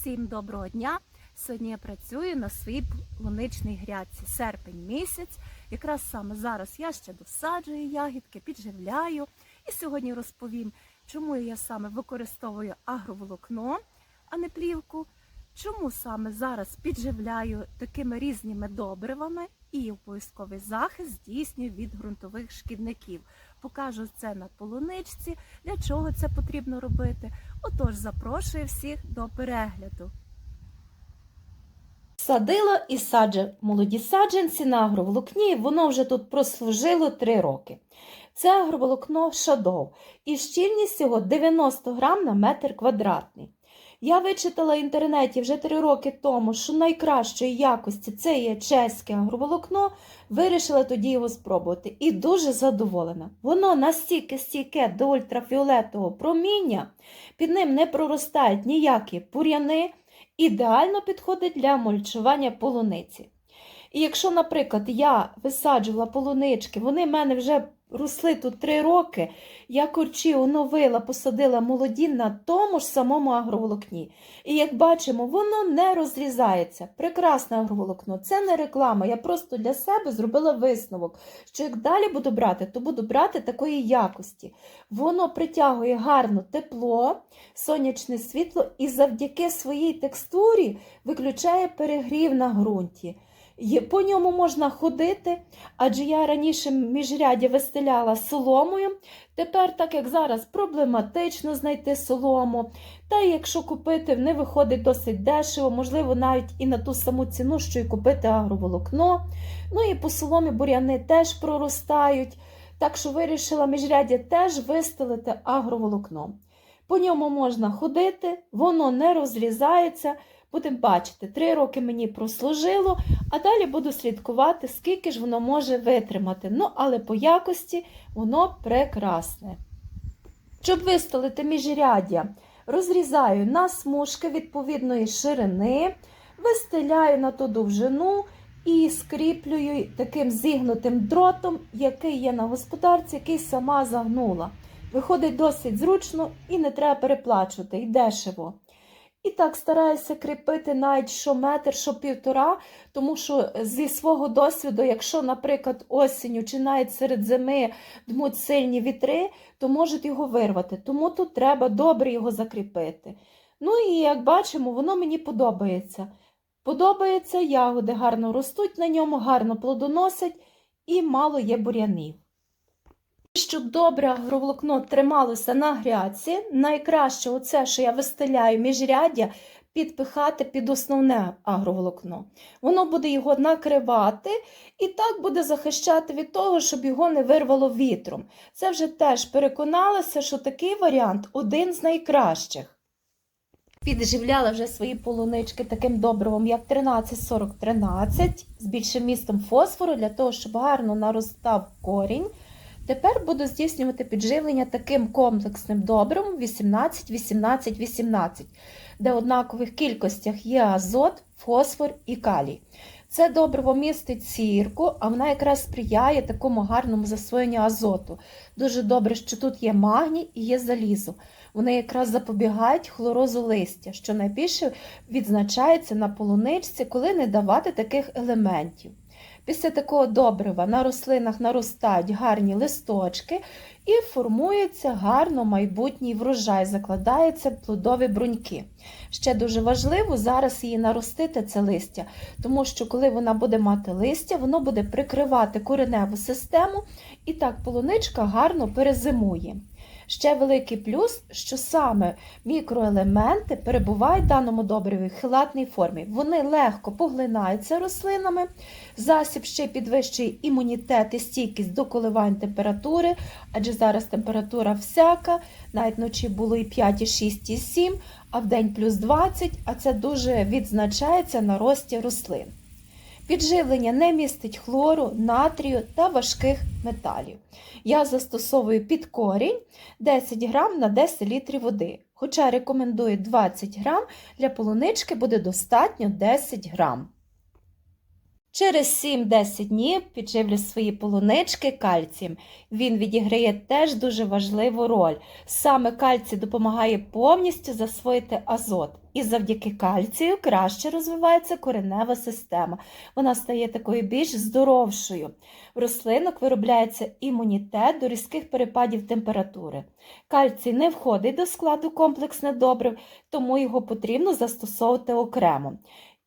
Всім доброго дня! Сьогодні я працюю на своїй полуничній грядці. Серпень місяць. Якраз саме зараз я ще досаджую ягідки, підживляю. І сьогодні розповім, чому я саме використовую агроволокно, а не плівку. Чому саме зараз підживляю такими різними добривами і обов'язковий захист здійснюю від ґрунтових шкідників. Покажу це на полуничці, для чого це потрібно робити. Отож, запрошую всіх до перегляду. Садила і саджу молоді саджанці на агроволокні, воно вже тут прослужило 3 роки. Це агроволокно шадов і щільність його 90 грам на метр квадратний. Я вичитала в інтернеті вже 3 роки тому, що найкращої якості це є чеське агроволокно, вирішила тоді його спробувати і дуже задоволена. Воно настільки стійке до ультрафіолетового проміння, під ним не проростають ніякі пур'яни, ідеально підходить для мульчування полуниці. І якщо, наприклад, я висаджувала полунички, вони в мене вже росли тут 3 роки, я корчі оновила, посадила молоді на тому ж самому агроволокні. І як бачимо, воно не розрізається. Прекрасне агроволокно, це не реклама. Я просто для себе зробила висновок, що як далі буду брати, то буду брати такої якості. Воно притягує гарно тепло, сонячне світло і завдяки своїй текстурі виключає перегрів на ґрунті. По ньому можна ходити, адже я раніше міжрядя вистеляла соломою. Тепер, так як зараз, проблематично знайти солому. Та якщо купити, не виходить досить дешево, можливо, навіть і на ту саму ціну, що й купити агроволокно. Ну і по соломі буряни теж проростають. Так що вирішила міжрядя теж вистелити агроволокном. По ньому можна ходити, воно не розрізається. Будемо бачити, три роки мені прослужило, а далі буду слідкувати, скільки ж воно може витримати. Ну, але по якості воно прекрасне. Щоб вистелити міжряддя, розрізаю на смужки відповідної ширини, вистеляю на ту довжину і скріплюю таким зігнутим дротом, який є на господарці, який сама загнула. Виходить досить зручно і не треба переплачувати, і дешево. І так стараюся кріпити навіть що метр, що півтора, тому що зі свого досвіду, якщо, наприклад, осінню чи навіть серед зими дмуть сильні вітри, то можуть його вирвати. Тому тут треба добре його закріпити. Ну і як бачимо, воно мені подобається. Подобається, ягоди гарно ростуть на ньому, гарно плодоносять і мало є бур'янів. Щоб добре агроволокно трималося на грядці, найкраще оце, що я вистеляю міжряддя, підпихати під основне агроволокно. Воно буде його накривати і так буде захищати від того, щоб його не вирвало вітром. Це вже теж переконалася, що такий варіант один з найкращих. Підживляла вже свої полунички таким добривом, як 13-40-13 з більшим містом фосфору, для того, щоб гарно наростав корінь. Тепер буду здійснювати підживлення таким комплексним добривом 18-18-18, де в однакових кількостях є азот, фосфор і калій. Це добриво містить сірку, а вона якраз сприяє такому гарному засвоєнню азоту. Дуже добре, що тут є магній і є залізо. Вони якраз запобігають хлорозу листя, що найбільше відзначається на полуничці, коли не давати таких елементів. Після такого добрива на рослинах наростають гарні листочки і формується гарно майбутній врожай, закладаються плодові бруньки. Ще дуже важливо зараз її наростити, це листя, тому що коли вона буде мати листя, воно буде прикривати кореневу систему, і так полуничка гарно перезимує. Ще великий плюс, що саме мікроелементи перебувають в даному добриві в хилатній формі. Вони легко поглинаються рослинами, засіб ще підвищує імунітет і стійкість до коливань температури, адже зараз температура всяка, навіть вночі було і 5, і 6, і 7, а в день плюс 20, а це дуже відзначається на рості рослин. Підживлення не містить хлору, натрію та важких металів. Я застосовую під корінь 10 грам на 10 літрів води. Хоча рекомендую 20 грам, для полунички буде достатньо 10 грам. Через 7-10 днів підживлю свої полунички кальцієм. Він відіграє теж дуже важливу роль. Саме кальцій допомагає повністю засвоїти азот. І завдяки кальцію краще розвивається коренева система. Вона стає такою більш здоровшою. В рослинок виробляється імунітет до різких перепадів температури. Кальцій не входить до складу комплексних добрив, тому його потрібно застосовувати окремо.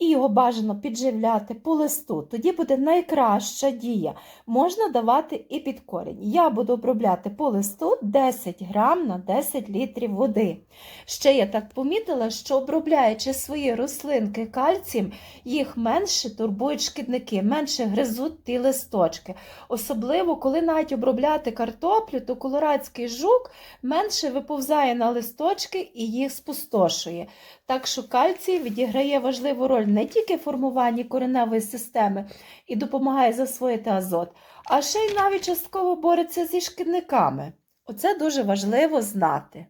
І його бажано підживляти по листу. Тоді буде найкраща дія. Можна давати і під корінь. Я буду обробляти по листу 10 грам на 10 літрів води. Ще я так помітила, що обробляючи свої рослинки кальцієм, їх менше турбують шкідники, менше гризуть ті листочки. Особливо, коли навіть обробляти картоплю, то колорадський жук менше виповзає на листочки і їх спустошує. Так що кальцій відіграє важливу роль не тільки в формуванні кореневої системи і допомагає засвоїти азот, а ще й навіть частково бореться зі шкідниками. Оце дуже важливо знати.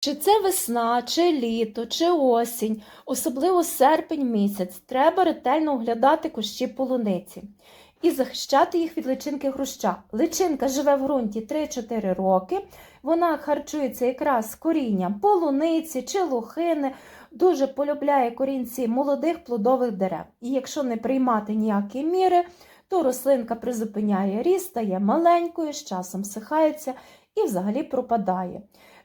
Чи це весна, чи літо, чи осінь, особливо серпень місяць, треба ретельно оглядати кущі полуниці і захищати їх від личинки хруща. Личинка живе в ґрунті 3-4 роки, вона харчується якраз корінням полуниці чи лохини, дуже полюбляє корінці молодих плодових дерев. І якщо не приймати ніякі міри, то рослинка призупиняє ріст, стає маленькою, з часом сихається і взагалі пропадає.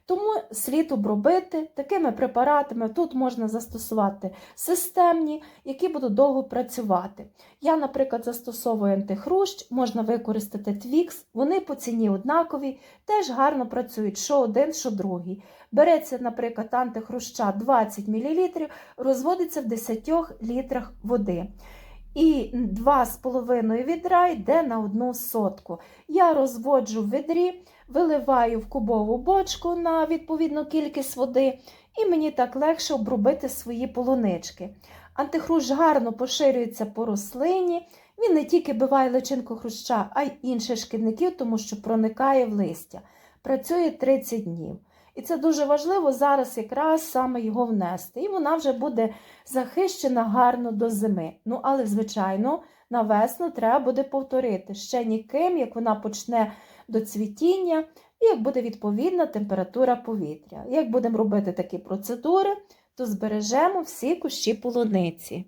Тому слід обробити такими препаратами. Тут можна застосувати системні, які будуть довго працювати. Я, наприклад, застосовую антихрущ, можна використати твікс, вони по ціні однакові, теж гарно працюють, що один, що другий. Береться, наприклад, антихруща 20 мл, розводиться в 10 літрах води. І 2,5 відра йде на одну сотку. Я розводжу в відрі, виливаю в кубову бочку на відповідну кількість води, і мені так легше обробити свої полунички. Антихрущ гарно поширюється по рослині. Він не тільки биває личинку хруща, а й інших шкідників, тому що проникає в листя. Працює 30 днів. І це дуже важливо зараз якраз саме його внести. І вона вже буде захищена гарно до зими. Ну, але, звичайно, на весну треба буде повторити ще ніким, як вона почне до цвітіння, і як буде відповідна температура повітря. Як будемо робити такі процедури, то збережемо всі кущі полуниці.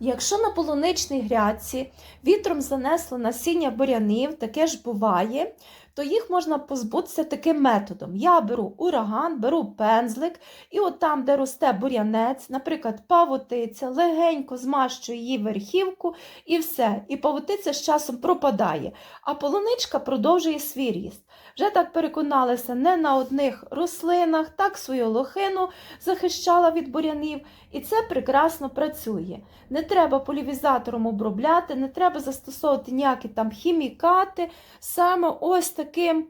Якщо на полуничній грядці вітром занесло насіння бурянів, таке ж буває, то їх можна позбутися таким методом. Я беру ураган, беру пензлик, і от там, де росте бур'янець, наприклад, павутиця, легенько змащую її верхівку і все. І павутиця з часом пропадає, а полуничка продовжує свій ріст. Вже так переконалася не на одних рослинах, так свою лохину захищала від бур'янів, і це прекрасно працює. Не треба полівізатором обробляти, не треба застосовувати ніякі там хімікати. Саме ось таким,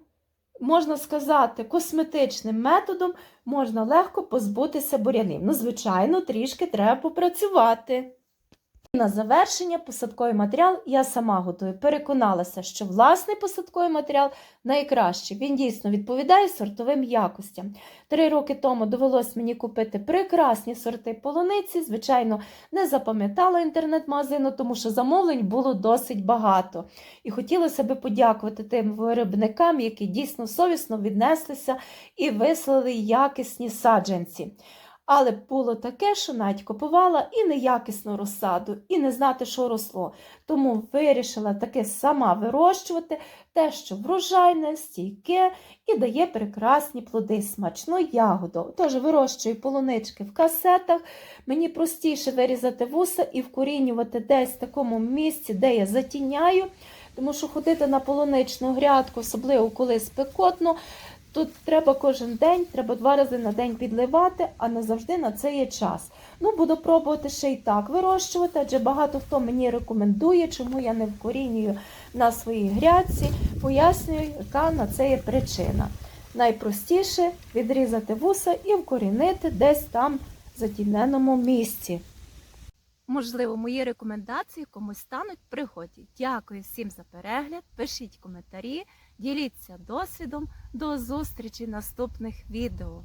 можна сказати, косметичним методом можна легко позбутися бур'янів. Ну, звичайно, трішки треба попрацювати. На завершення посадковий матеріал я сама готую. Переконалася, що власний посадковий матеріал найкращий. Він дійсно відповідає сортовим якостям. Три роки тому довелось мені купити прекрасні сорти полуниці. Звичайно, не запам'ятала інтернет-магазину, тому що замовлень було досить багато. І хотілося би подякувати тим виробникам, які дійсно совісно віднеслися і вислали якісні саджанці. Але було таке, що навіть купувала і неякісну розсаду, і не знати, що росло. Тому вирішила таки сама вирощувати те, що врожайне, стійке і дає прекрасні плоди, смачну ягоду. Тож вирощую полунички в касетах. Мені простіше вирізати вуса і вкорінювати десь в такому місці, де я затіняю. Тому що ходити на полуничну грядку, особливо коли спекотно, Тут треба кожен день, треба два рази на день підливати, а не завжди на це є час. Ну, буду пробувати ще й так вирощувати, адже багато хто мені рекомендує, чому я не вкорінюю на своїй грядці. Пояснюю, яка на це є причина. Найпростіше відрізати вуса і вкорінити десь там в затіненому місці. Можливо, мої рекомендації комусь стануть пригоді. Дякую всім за перегляд. Пишіть коментарі, діліться досвідом. До зустрічі наступних відео.